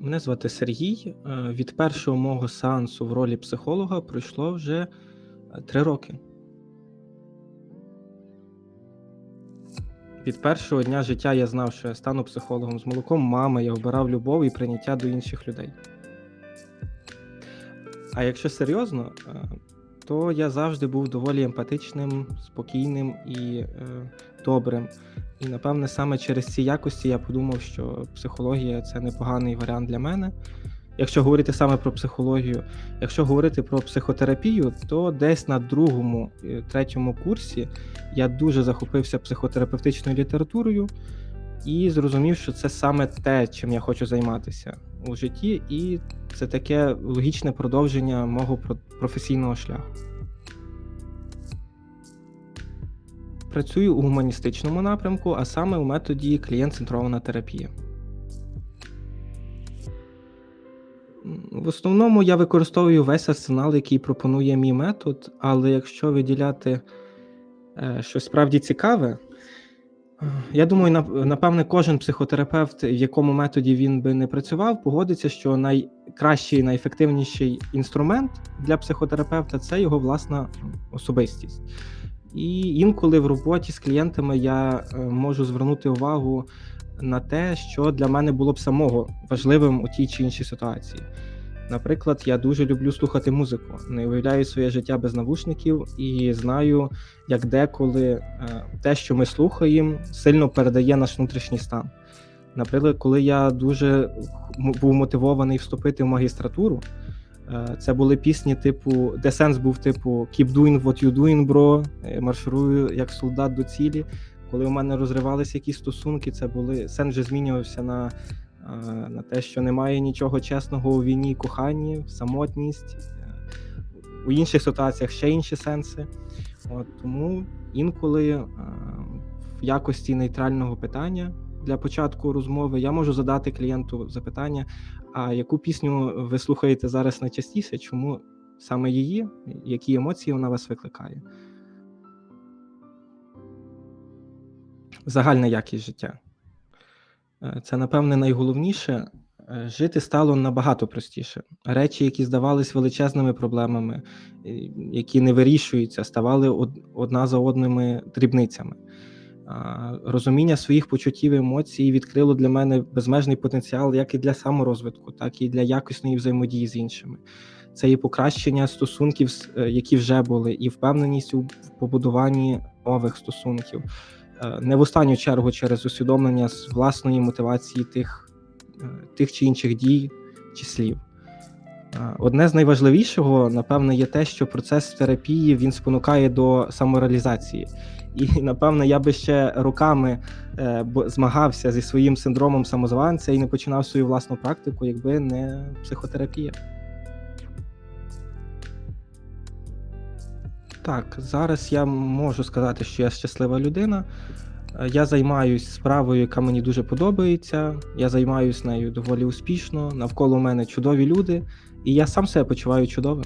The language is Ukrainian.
Мене звати Сергій. Е, Від першого мого сеансу в ролі психолога пройшло вже е, три роки. Від першого дня життя я знав, що я стану психологом. З молоком мами я обирав любов і прийняття до інших людей. А якщо серйозно, е, то я завжди був доволі емпатичним, спокійним і е, добрим. І напевне саме через ці якості я подумав, що психологія це непоганий варіант для мене. Якщо говорити саме про психологію, якщо говорити про психотерапію, то десь на другому, е, третьому курсі я дуже захопився психотерапевтичною літературою і зрозумів, що це саме те, чим я хочу займатися у житті, і це таке логічне продовження мого професійного шляху. Працюю у гуманістичному напрямку, а саме у методі клієнт-центрована терапія. В основному я використовую весь арсенал, який пропонує мій метод, але якщо виділяти е, щось справді цікаве, я думаю, напевне, кожен психотерапевт, в якому методі він би не працював, погодиться, що найкращий, найефективніший інструмент для психотерапевта це його власна особистість. І інколи в роботі з клієнтами я е, можу звернути увагу на те, що для мене було б самого важливим у тій чи іншій ситуації. Наприклад, я дуже люблю слухати музику, не уявляю своє життя без навушників і знаю, як деколи е, те, що ми слухаємо, сильно передає наш внутрішній стан. Наприклад, коли я дуже був мотивований вступити в магістратуру, е, це були пісні, типу, де сенс був типу Keep doing what you doing, bro, е, марширую як солдат до цілі. Коли у мене розривалися якісь стосунки, це були сенс вже змінювався на, на те, що немає нічого чесного у війні, коханні, самотність. Е, У інших ситуаціях ще інші сенси. От, тому інколи е, в якості нейтрального питання для початку розмови я можу задати клієнту запитання: а яку пісню ви слухаєте зараз найчастіше? Чому саме її? Які емоції вона вас викликає? Загальна якість життя. Е, Це, напевне, найголовніше. Е, Жити стало набагато простіше. Речі, які здавались величезними проблемами, е, які не вирішуються, ставали одна за одними дрібницями. Розуміння своїх почуттів і емоцій відкрило для мене безмежний потенціал як і для саморозвитку, так і для якісної взаємодії з іншими. Це і покращення стосунків, е, які вже були, і впевненість у побудуванні нових стосунків. Е, Не в останню чергу через усвідомлення з власної мотивації тих, е, тих чи інших дій чи слів. Е, Одне з найважливішого, напевне, є те, що процес терапії він спонукає до самореалізації. І напевне, я би ще роками змагався зі своїм синдромом самозванця і не починав свою власну практику, якби не психотерапія. Так, зараз я можу сказати, що я щаслива людина. Е, Я займаюсь справою, яка мені дуже подобається. Я займаюсь нею доволі успішно. Навколо мене чудові люди, і я сам себе почуваю чудовим.